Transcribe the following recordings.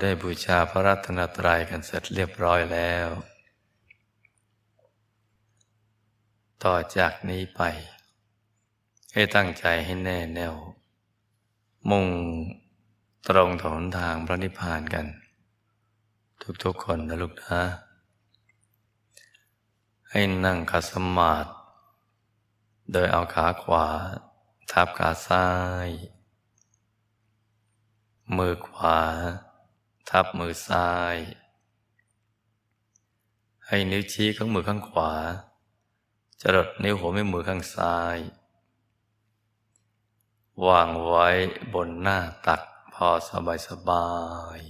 ได้บูชาพระรัตนตรัยกันเสร็จเรียบร้อยแล้ว ต่อจากนี้ไป ให้ตั้งใจให้แน่แน่ว มุ่งตรงถนทางพระนิพพานกัน ทุกๆคนนะลูกนะ ให้นั่งขัดสมาธิโดยเอาขาขวา ทับขาซ้าย มือขวา ทับมือซ้าย ให้นิ้วชี้ของมือข้างขวา จรดนิ้วหัวแม่มือข้างซ้าย วางไว้บนหน้าตักพอสบายสบาย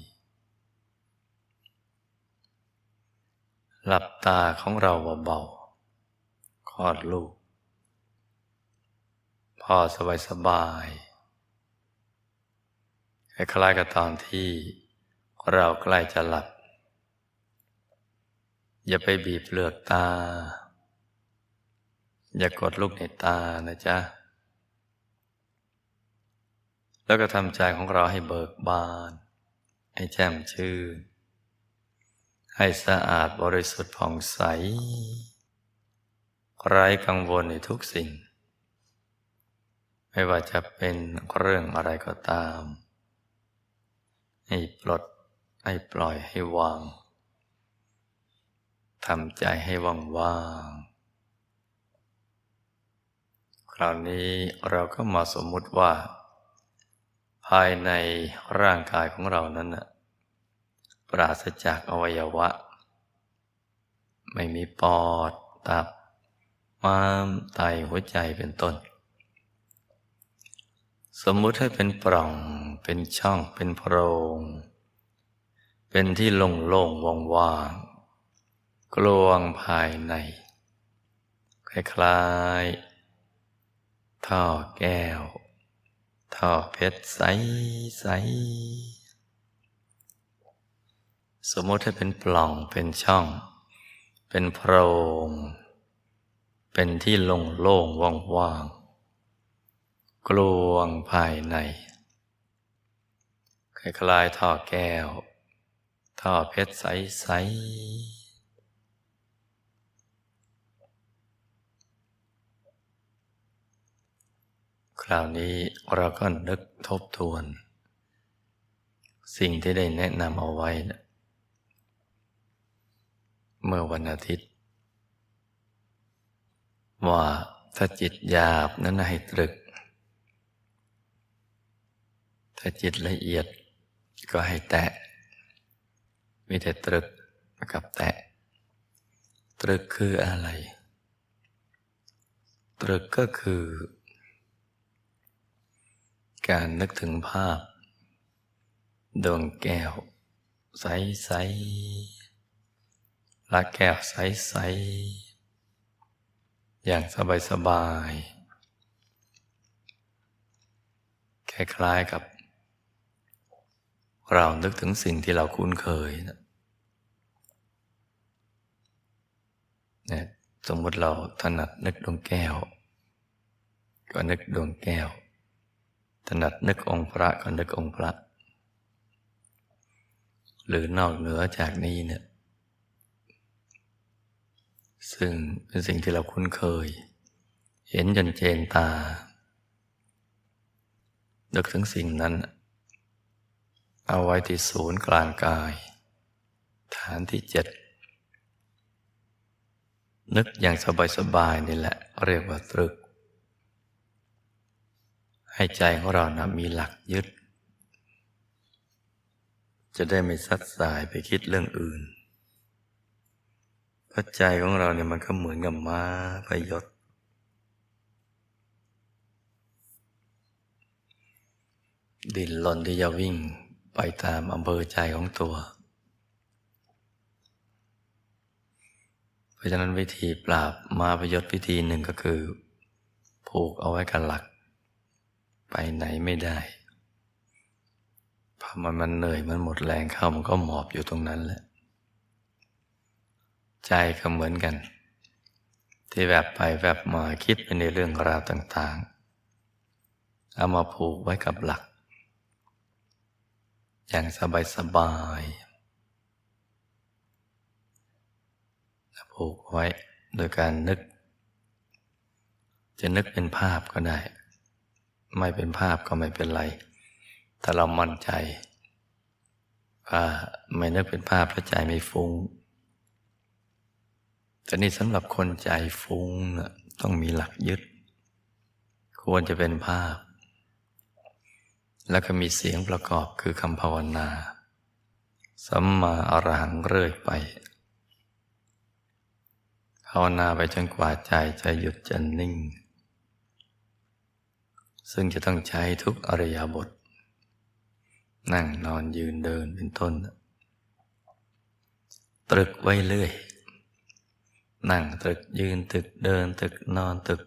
หลับตาของเราเบาๆคลอดลูก พอสบายสบายคล้ายๆกับตอนที่ เราใกล้จะหลับ อย่าไปบีบเปลือกตา อย่ากดลูกในตานะจ๊ะ แล้วก็ทำใจของเราให้เบิกบาน ให้แจ่มชื่น ให้สะอาดบริสุทธิ์ผ่องใส ไร้กังวลในทุกสิ่ง ไม่ว่าจะเป็นเรื่องอะไรก็ตาม ให้ปลด ให้ปล่อยให้วางทำใจให้ว่างว่างคราวนี้เราก็มาสมมุติว่า ภายในร่างกายของเรานั้นนะปราศจากอวัยวะ ไม่มีปอด ตับ ม้าม ไต หัวใจเป็นต้น สมมุติให้เป็นปล่อง เป็นช่อง เป็นโพรง เป็นที่โล่งๆว่างๆกลวงภายใน คล้ายๆท่อแก้ว ท่อเพชรใสใสสมมติให้เป็นปล่องเป็นช่อง เป็นโพรง เป็นที่โล่งโล่งว่างว่างกลวงภายในคล้ายๆท่อแก้ว ท่อเพชรใส ๆ คราวนี้เราก็นึกทบทวน สิ่งที่ได้แนะนำเอาไว้นะเมื่อวันอาทิตย์ ว่าถ้าจิตหยาบนั้นให้ตรึก ถ้าจิตละเอียดก็ให้แตะ มีแต่ตรึกกับแตะ ตรึกคืออะไร ตรึกก็คือ การนึกถึงภาพ ดวงแก้ว ใสๆละแก้วใสๆอย่างสบายๆคล้ายๆกับ เรานึกถึงสิ่งที่เราคุ้นเคยนะเนี่ยสมมติเราถนัดนึกดวงแก้ว ก็นึกดวงแก้ว ถนัดนึกองค์พระก็นึกองค์พระ หรือนอกเหนือจากนี้เนี่ย ซึ่งเป็นสิ่งที่เราคุ้นเคย เห็นจนเจนตานึกถึงสิ่งนั้น เอาไว้ที่ศูนย์กลางกาย ฐานที่เจ็ดนึกอย่างสบาย ๆ นี่แหละ เรียกว่าตรึก ให้ใจของเรานะมีหลักยึด จะได้ไม่ซัดสายไปคิดเรื่องอื่นเพราะใจของเราเนี่ยมันก็เหมือนกับม้าพยศดินหล่นที่จะวิ่ง ไปตามอำเภอใจของตัว เพราะฉะนั้นวิธีปราบมาพยศวิธีหนึ่งก็คือ ผูกเอาไว้กับหลัก ไปไหนไม่ได้พอมันมันเหนื่อยมันหมดแรงเข้ามันก็หมอบอยู่ตรงนั้นแหละ ใจก็เหมือนกัน ที่แวบไปแวบมาคิดไปในเรื่องราวต่าง ๆ เอามาผูกไว้กับหลัก อย่างสบายสบายๆผูกไว้โดยการนึก จะนึกเป็นภาพก็ได้ ไม่เป็นภาพก็ไม่เป็นไร ถ้าเรามั่นใจ ว่าไม่นึกเป็นภาพพระใจไม่ฟุง้งแต่นี่สำหรับคนใจฟุ้งต้องมีหลักยึด ควรจะเป็นภาพ แล้วก็มีเสียงประกอบคือคำภาวนา สัมมาอรหังเรื่อยไป ภาวนาไปจนกว่าใจจะหยุดจะนิ่ง ซึ่งจะต้องใช้ทุกอริยบท นั่งนอนยืนเดินเป็นต้น ตรึกไว้เรื่อย นั่งตรึกยืนตึกเดินตึกนอนตึก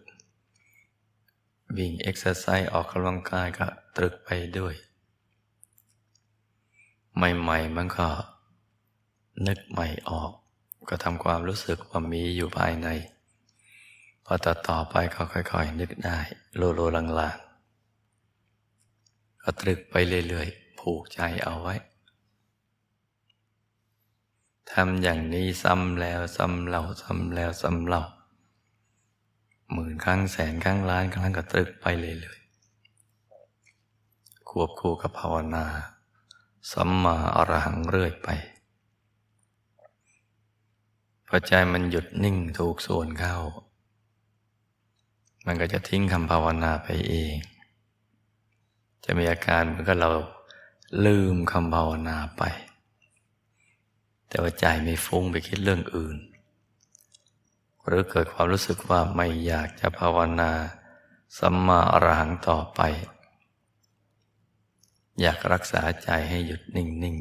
วิ่งเอ็กซ์ไซส์ออกกำลังกายก็ตรึกไปด้วย ใหม่ๆมันก็ นึกใหม่ออก ก็ทำความรู้สึกว่ามีอยู่ภายใน พอต่อต่อไปก็ค่อยๆ นึกได้ โลโลลางๆ ก็ตรึกไปเรื่อยๆ ผูกใจเอาไว้ทำอย่างนี้ซ้ำแล้วซ้ำเล่าซ้ำแล้วซ้ำเล่า หมื่นครั้งแสนครั้งล้านครั้งก็ตรึกไปเลยเลยควบคู่กับภาวนาสัมมาอรหังเรื่อยไปพอใจมันหยุดนิ่งถูกส่วนเข้า มันก็จะทิ้งคำภาวนาไปเอง จะมีอาการเหมือนกับเราลืมคำภาวนาไป แต่ว่าใจไม่ฟุ้งไปคิดเรื่องอื่น หรือเกิดความรู้สึกว่าไม่อยากจะภาวนา สัมมาอรหังต่อไป อยากรักษาใจให้หยุดนิ่ง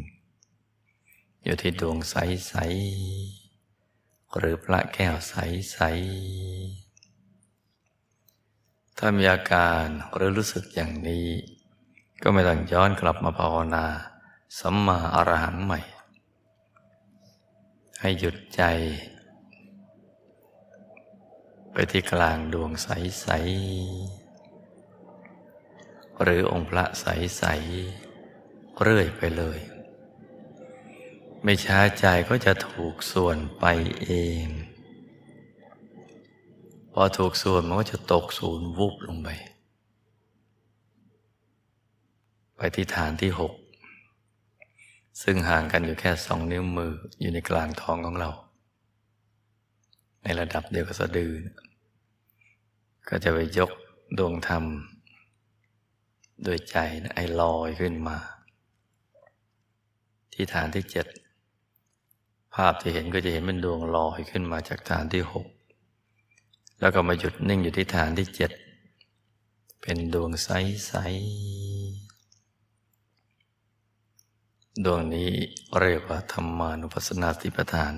ๆ อยู่ที่ดวงใส ๆ หรือพระแก้วใส ๆ ถ้ามีอาการหรือรู้สึกอย่างนี้ ก็ไม่ต้องย้อนกลับมาภาวนา สัมมาอรหังใหม่ ให้หยุดใจ ที่กลางดวงใส ๆ หรือองค์พระใส ๆ เรื่อยไปเลย ไม่ช้าใจก็จะถูกส่วนไปเอง พอถูกส่วนมันก็จะตกศูนย์วุบลงไป ไปที่ฐานที่หกซึ่งห่างกันอยู่แค่สองนิ้วมืออยู่ในกลางท้องของเรา ในระดับเดียวกับสะดือ ก็จะไปยกดวงธรรม โดยใจไอลอยขึ้นมา ที่ฐานที่เจ็ดภาพที่เห็นก็จะเห็นเป็นดวงลอยขึ้นมาจากฐานที่หกแล้วก็มาหยุดนิ่งอยู่ที่ฐานที่เจ็ดเป็นดวงใสๆดวงนี้เรียกว่าธรรมานุปัสสนาสติปัฏฐาน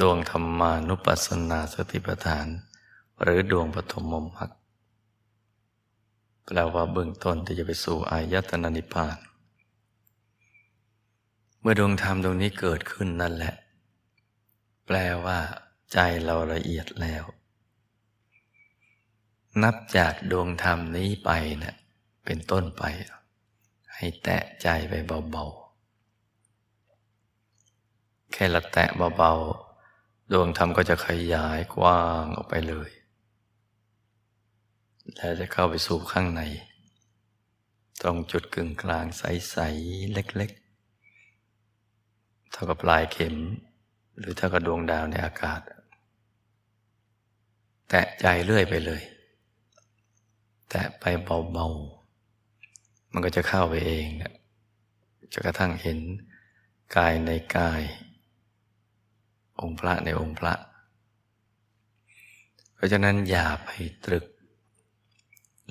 ดวงธรรมานุปัสสนาสติปัฏฐาน หรือดวงปฐมมรรคแปลว่าเบื้องต้นที่จะไปสู่อายตนะนิพพาน เมื่อดวงธรรมดวงนี้เกิดขึ้นนั่นแหละ แปลว่าใจเราละเอียดแล้ว นับจากดวงธรรมนี้ไปเนะี่ยเป็นต้นไป ให้แตะใจไปเบาๆ แค่ละแตะเบาๆ ดวงธรรมก็จะขยายกว้างออกไปเลย แล้วจะเข้าไปสู่ข้างใน ตรงจุดกึ่งกลางใส ๆ เล็ก ๆ เท่ากับปลายเข็ม หรือเท่ากับดวงดาวในอากาศ แตะใจเรื่อยไปเลย แตะไปเบา ๆ มันก็จะเข้าไปเองนะจะกระทั่งเห็นกายในกาย องค์พระในองค์พระ เพราะฉะนั้นอย่าไปตรึก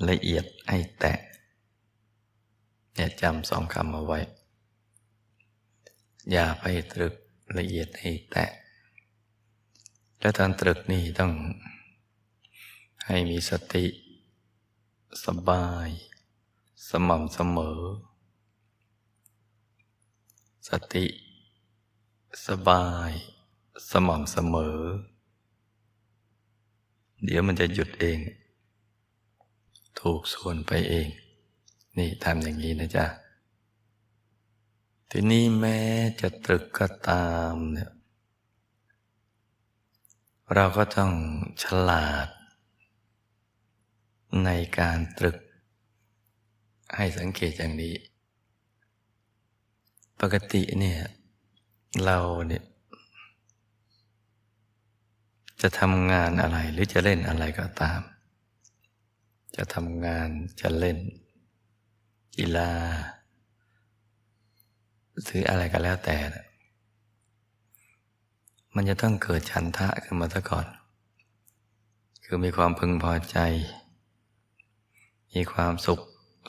ละเอียดให้แตะเนี่ยจำสองคำเอาไว้ อย่าไปตรึกละเอียดให้แตะ และตอนตรึกนี่ต้องให้มีสติ สบาย สม่ำเสมอ สติ สบาย สม่ำเสมอ เดี๋ยวมันจะหยุดเอง ถูกส่วนไปเอง นี่ทำอย่างนี้นะจ๊ะ ทีนี้แม้จะตรึกก็ตามเนี่ยเราก็ต้องฉลาด ในการตรึก ให้สังเกตอย่างนี้ ปกติเนี่ย เราเนี่ยจะทำงานอะไรหรือจะเล่นอะไรก็ตาม จะทำงานจะเล่น กีฬาหรืออะไรก็แล้วแต่ มันจะต้องเกิดฉันทะขึ้นมาซะก่อน คือมีความพึงพอใจ มีความสุข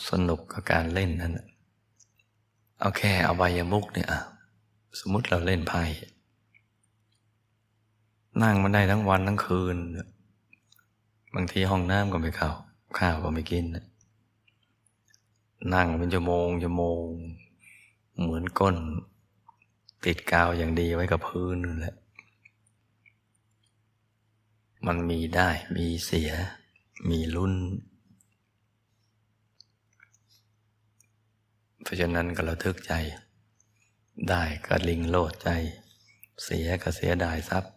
สนุกกับการเล่นนั่นเอาแค่เอาใบยมุกเนี่ยสมมติเราเล่นไพ่นั่งมันได้ทั้งวันทั้งคืน บางทีห้องน้ำก็ไม่เข้า ข้าวก็ไม่กิน นั่งเป็นชั่วโมงชั่วโมง เหมือนก้น ติดกาวอย่างดีไว้กับพื้นนั่นแหละ มันมีได้มีเสีย มีลุ้นเพราะฉะนั้นก็ระทึกใจ ได้ก็ลิงโลดใจ เสียก็เสียดายทรัพย์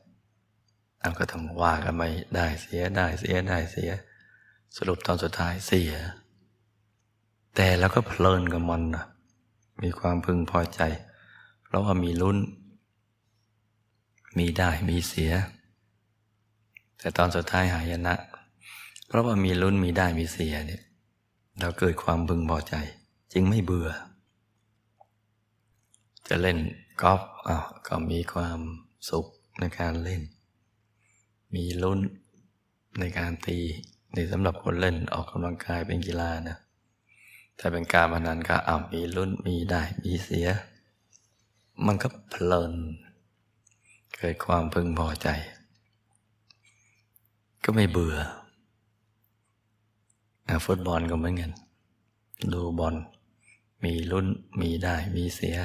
เอาก็ต้องว่ากันไปได้เสียได้เสียได้เสีย สรุปตอนสุดท้ายเสีย แต่แล้วก็เพลินกับมันนะมีความพึงพอใจ เพราะว่ามีลุ้น มีได้มีเสีย แต่ตอนสุดท้ายหายนะ เพราะว่ามีลุ้นมีได้มีเสียเนี่ยเราเกิดความพึงพอใจ จึงไม่เบื่อ จะเล่นกอล์ฟอ้าวก็มีความสุขในการเล่น มีลุ้นในการตี นี่สำหรับคนเล่นออกกำลังกายเป็นกีฬานะถ้าเป็นการพนันก็เอามีลุ้นมีได้มีเสีย มันก็เพลิน เกิดความพึงพอใจ ก็ไม่เบื่อฟุตบอลก็เหมือนกันดูบอล มีลุ้นมีได้มีเสีย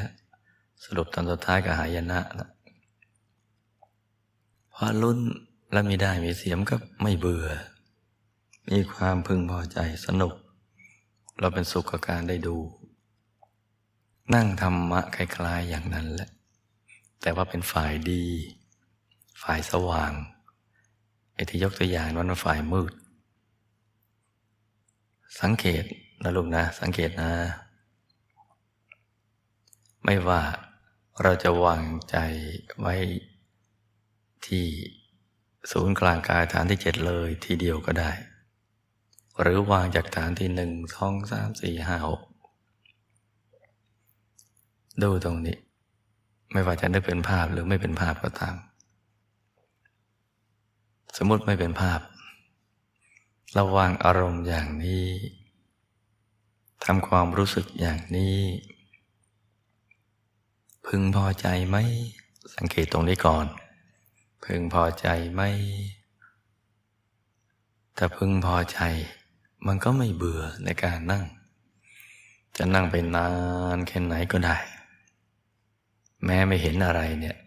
สรุปตอนสุดท้ายก็หายนะนะพอลุ้นแล้วมีได้มีเสียมก็ไม่เบื่อ มีความพึงพอใจสนุก เราเป็นสุขกับการได้ดู นั่งธรรมะคล้ายๆอย่างนั้นแหละ แต่ว่าเป็นฝ่ายดี ฝ่ายสว่างไอ้ที่ยกตัวอย่างนั้นว่าฝ่ายมืด สังเกตนะลูกนะ สังเกตนะ ไม่ว่าเราจะวางใจไว้ที่ศูนย์กลางกายฐานที่เจ็ดเลยทีเดียวก็ได้ หรือวางจากฐานที่หนึ่งสองสามสี่ห้าหกดูตรงนี้ ไม่ว่าจะได้เป็นภาพหรือไม่เป็นภาพก็ตาม สมมติไม่เป็นภาพเราวางอารมณ์อย่างนี้ทำความรู้สึกอย่างนี้ พึงพอใจไหมสังเกตตรงนี้ก่อน พึงพอใจไหมถ้าพึงพอใจ มันก็ไม่เบื่อในการนั่ง จะนั่งไปนานแค่ไหนก็ได้ แม้ไม่เห็นอะไรเนี่ย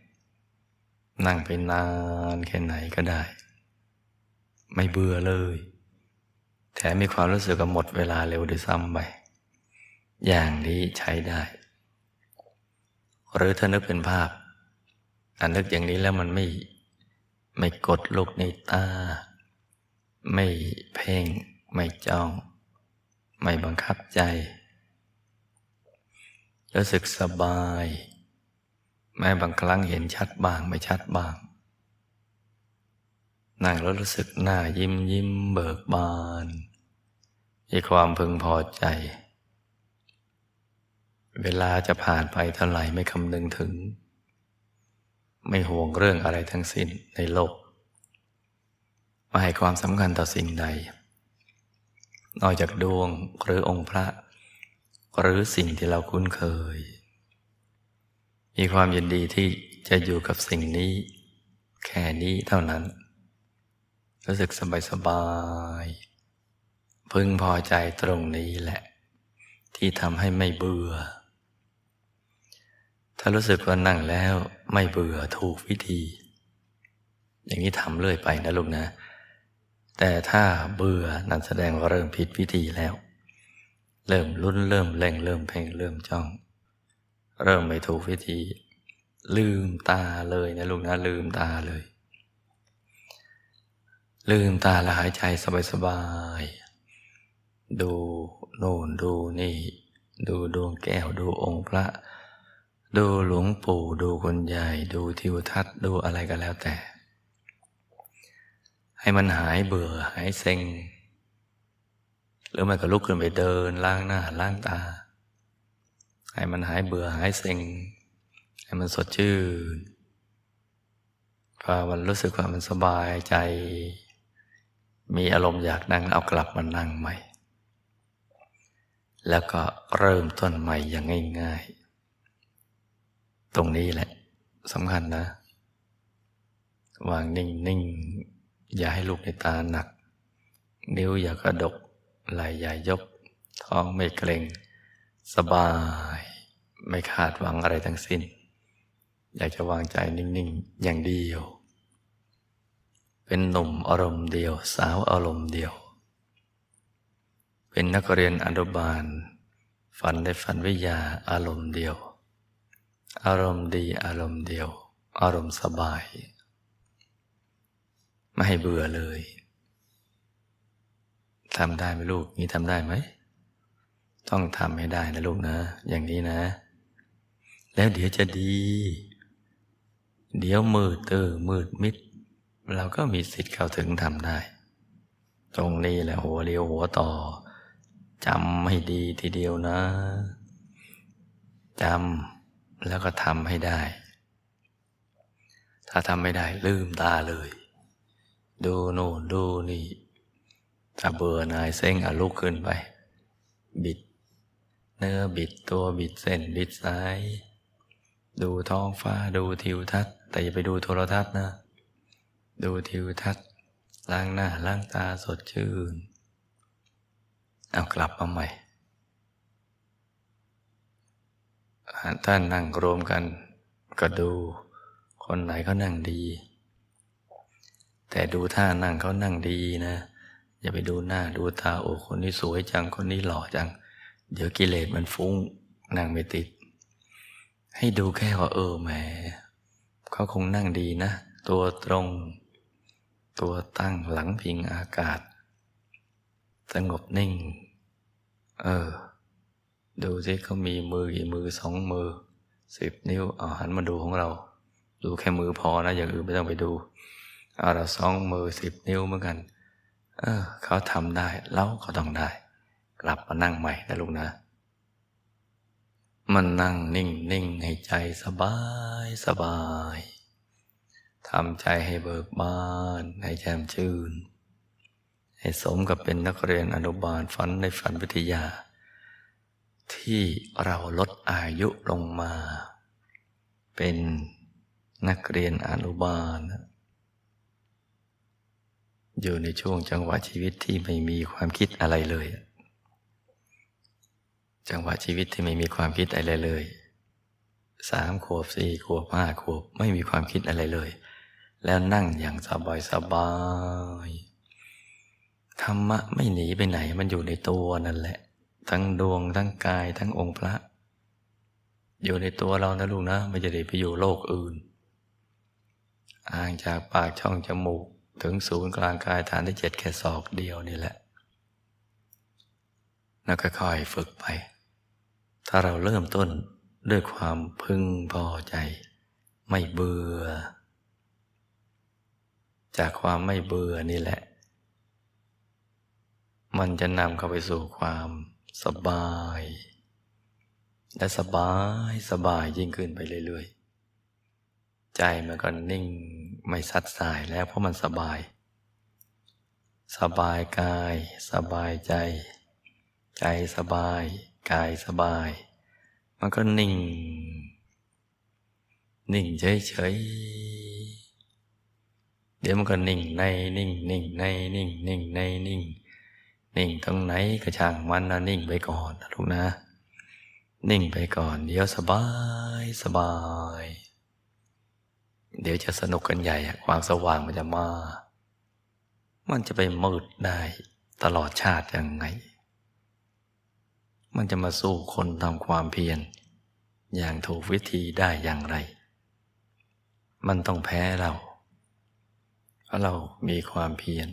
นั่งไปนานแค่ไหนก็ได้ ไม่เบื่อเลย แถมมีความรู้สึกว่าหมดเวลาเร็วด้วยซ้ำไป อย่างนี้ใช้ได้ หรือถ้านึกเป็นภาพอันนึกอย่างนี้แล้วมันไม่ไม่กดลูกในตา ไม่เพ่ง ไม่จ้อง ไม่บังคับใจรู้สึกสบาย แม้บางครั้งเห็นชัดบ้างไม่ชัดบ้าง นั่งแล้วรู้สึกหน้ายิ้มยิ้มเบิกบานมีความพึงพอใจ เวลาจะผ่านไปเท่าไหร่ไม่คำนึงถึง ไม่ห่วงเรื่องอะไรทั้งสิ้นในโลก ไม่ให้ความสำคัญต่อสิ่งใด นอกจากดวงหรือองค์พระ หรือสิ่งที่เราคุ้นเคย มีความยินดีที่จะอยู่กับสิ่งนี้ แค่นี้เท่านั้น รู้สึกสบายสบาย พึงพอใจตรงนี้แหละ ที่ทำให้ไม่เบื่อ ถ้ารู้สึกว่านั่งแล้วไม่เบื่อถูกวิธี อย่างนี้ทำเรื่อยไปนะลูกนะ แต่ถ้าเบื่อนั่นแสดงว่าเริ่มผิดวิธีแล้ว เริ่มลุ้นเริ่มเล่งเริ่มเพ่งเริ่มจ้อง เริ่มไม่ถูกวิธี ลืมตาเลยนะลูกนะลืมตาเลย ลืมตาแล้วหายใจสบายๆดูโน่นดูนี่ ดูดวงแก้วดูองค์พระ ดูหลวงปู่ดูคนใหญ่ ดูทิวทัศน์ดูอะไรก็แล้วแต่ ให้มันหายเบื่อหายเซ็ง หรือไม่ก็ลุกขึ้นไปเดินล้างหน้าล้างตา ให้มันหายเบื่อหายเซ็ง ให้มันสดชื่นพอมันรู้สึกว่ามันสบายใจ มีอารมณ์อยากนั่งเอากลับมานั่งใหม่ แล้วก็เริ่มต้นใหม่อย่างง่าย ๆ ตรงนี้แหละสำคัญนะ วางนิ่ง ๆ อย่าให้ลูกในตาหนัก นิ้วอย่ากระดก ไหล่อย่ายก ท้องไม่เกร็ง สบาย ไม่คาดหวังอะไรทั้งสิ้น อยากจะวางใจนิ่ง ๆ อย่างเดียว เป็นหนุ่มอารมณ์เดียว สาวอารมณ์เดียว เป็นนักเรียนอนุบาล ฝันในฝันวิทยาอารมณ์เดียว อารมณ์ดีอารมณ์เดียว อารมณ์สบาย ไม่ให้เบื่อเลยทำได้ไหมลูกนี้ทำได้ไหม ต้องทำให้ได้นะลูกนะ อย่างนี้นะ แล้วเดี๋ยวจะดี เดี๋ยวมืดเตอมืดมิด เราก็มีสิทธิ์เข้าถึงทำได้ ตรงนี้แหละหัวเรียวหัวต่อจำให้ดีทีเดียวนะจำแล้วก็ทำให้ได้ ถ้าทำไม่ได้ลืมตาเลย ดูโน่นดูนี่ถ้าเบื่อนายเส้งอาลุกขึ้นไป บิด เนื้อบิดตัวบิดเส้นบิดสาย ดูท้องฟ้าดูทิวทัศน์ แต่อย่าไปดูโทรทัศน์นะ ดูทิวทัศน์ล้างหน้าล้างตาสดชื่น เอากลับมาใหม่ท่านนั่งรวมกันก็ดู คนไหนเขานั่งดี แต่ดูท่านั่งเขานั่งดีนะ อย่าไปดูหน้าดูตาโอ้คนนี้สวยจังคนนี้หล่อจัง เดี๋ยวกิเลสมันฟุ้งนั่งไม่ติด ให้ดูแค่ว่าเออแหมเขาคงนั่งดีนะ ตัวตรง ตัวตั้งหลังพิงอากาศ สงบนิ่ง เออ ดูสิเขามีมือกี่มือสองมือสิบนิ้วเอาหันมาดูของเรา ดูแค่มือพอนะ อย่างอื่นไม่ต้องไปดู เอาเราสองมือสิบนิ้วเหมือนกัน เออ เขาทำได้เราก็ต้องได้ กลับมานั่งใหม่นะลูกนะ มันนั่งนิ่งนิ่งให้ใจสบายสบายทำใจให้เบิกบาน ให้แจ่มชื่น ให้สมกับเป็นนักเรียนอนุบาลฝันในฝันวิทยา ที่เราลดอายุลงมา เป็นนักเรียนอนุบาล อยู่ในช่วงจังหวะชีวิตที่ไม่มีความคิดอะไรเลย จังหวะชีวิตที่ไม่มีความคิดอะไรเลยสามขวบสี่ขวบห้าขวบไม่มีความคิดอะไรเลย แล้วนั่งอย่างสบายสบายธรรมะไม่หนีไปไหนมันอยู่ในตัวนั่นแหละ ทั้งดวงทั้งกายทั้งองค์พระ อยู่ในตัวเรานะลูกนะไม่จะได้ไปอยู่โลกอื่น อ่างจากปากช่องจมูก ถึงศูนย์กลางกายฐานที่เจ็ดแค่ศอกเดียวนี่แหละ แล้วก็ค่อยฝึกไป ถ้าเราเริ่มต้นด้วยความพึงพอใจ ไม่เบื่อ จากความไม่เบื่อนี่แหละ มันจะนำเข้าไปสู่ความสบาย และสบายสบายยิ่งขึ้นไปเรื่อยๆ ใจมันก็นิ่ง ไม่สัดสายแล้วเพราะมันสบาย สบายกาย สบายใจ ใจสบาย กายสบาย มันก็นิ่ง นิ่งเฉยๆเดี๋ยวมันก็นิ่งในนิ่งนิ่งในนิ่งนิ่งในนิ่งนิ่งตรงไหนก็ช่างมันนะนิ่งไปก่อนนะลูกนะ นิ่งไปก่อน เดี๋ยวสบายสบาย เดี๋ยวจะสนุกกันใหญ่ ความสว่างมันจะมา มันจะไปมืดได้ตลอดชาติยังไง มันจะมาสู้คนทำความเพียรอย่างถูกวิธีได้อย่างไร มันต้องแพ้เรา เพราะเรามีความเพียร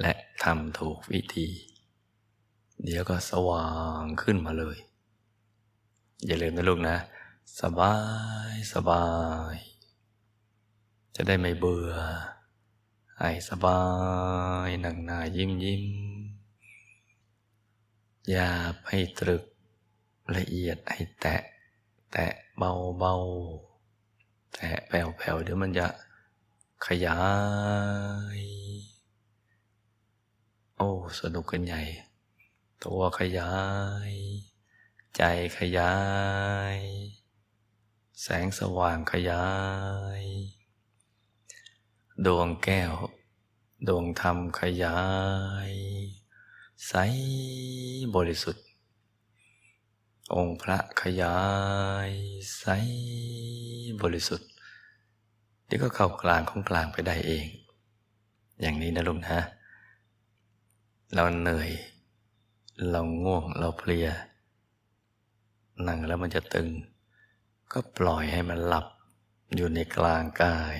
และทำถูกวิธี เดี๋ยวก็สว่างขึ้นมาเลย อย่าลืมนะลูกนะ สบาย สบาย จะได้ไม่เบื่อให้สบายหนังหนายิ้มยิ้ม อย่าให้ตรึกละเอียดให้แตะ แตะเบาเบาแตะแผ่วแผ่วเดี๋ยวมันจะขยาย โอ้ สนุกกันใหญ่ ตัวขยาย ใจขยาย แสงสว่างขยาย ดวงแก้ว ดวงธรรมขยาย ใสบริสุทธิ์ องค์พระขยาย ใสบริสุทธิ์เดี๋ยวก็เข้ากลางของกลางไปได้เอง อย่างนี้นะลุงนะ เราเหนื่อย เราง่วงเราเพลีย นั่งแล้วมันจะตึง ก็ปล่อยให้มันหลับอยู่ในกลางกาย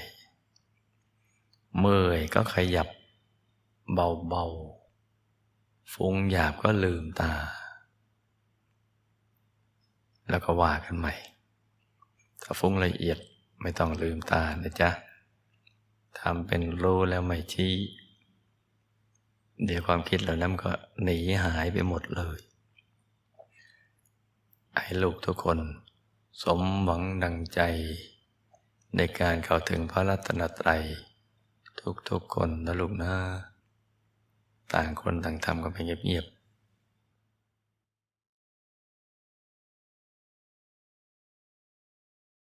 ก็ขยับเบาๆ ฟุ้งหยาบก็ลืมตา แล้วก็ว่ากันใหม่ ถ้าฟุ้งละเอียดไม่ต้องลืมตานะจ๊ะทำเป็นรู้แล้วไม่ชี้ เดี๋ยวความคิดเหล่านั้นก็หนีหายไปหมดเลยให้ลูกทุกคน สมหวังดังใจ ในการเข้าถึงพระรัตนตรัย ทุกๆคนนะลูกนะ ต่างคนต่างทำกันไปเงียบ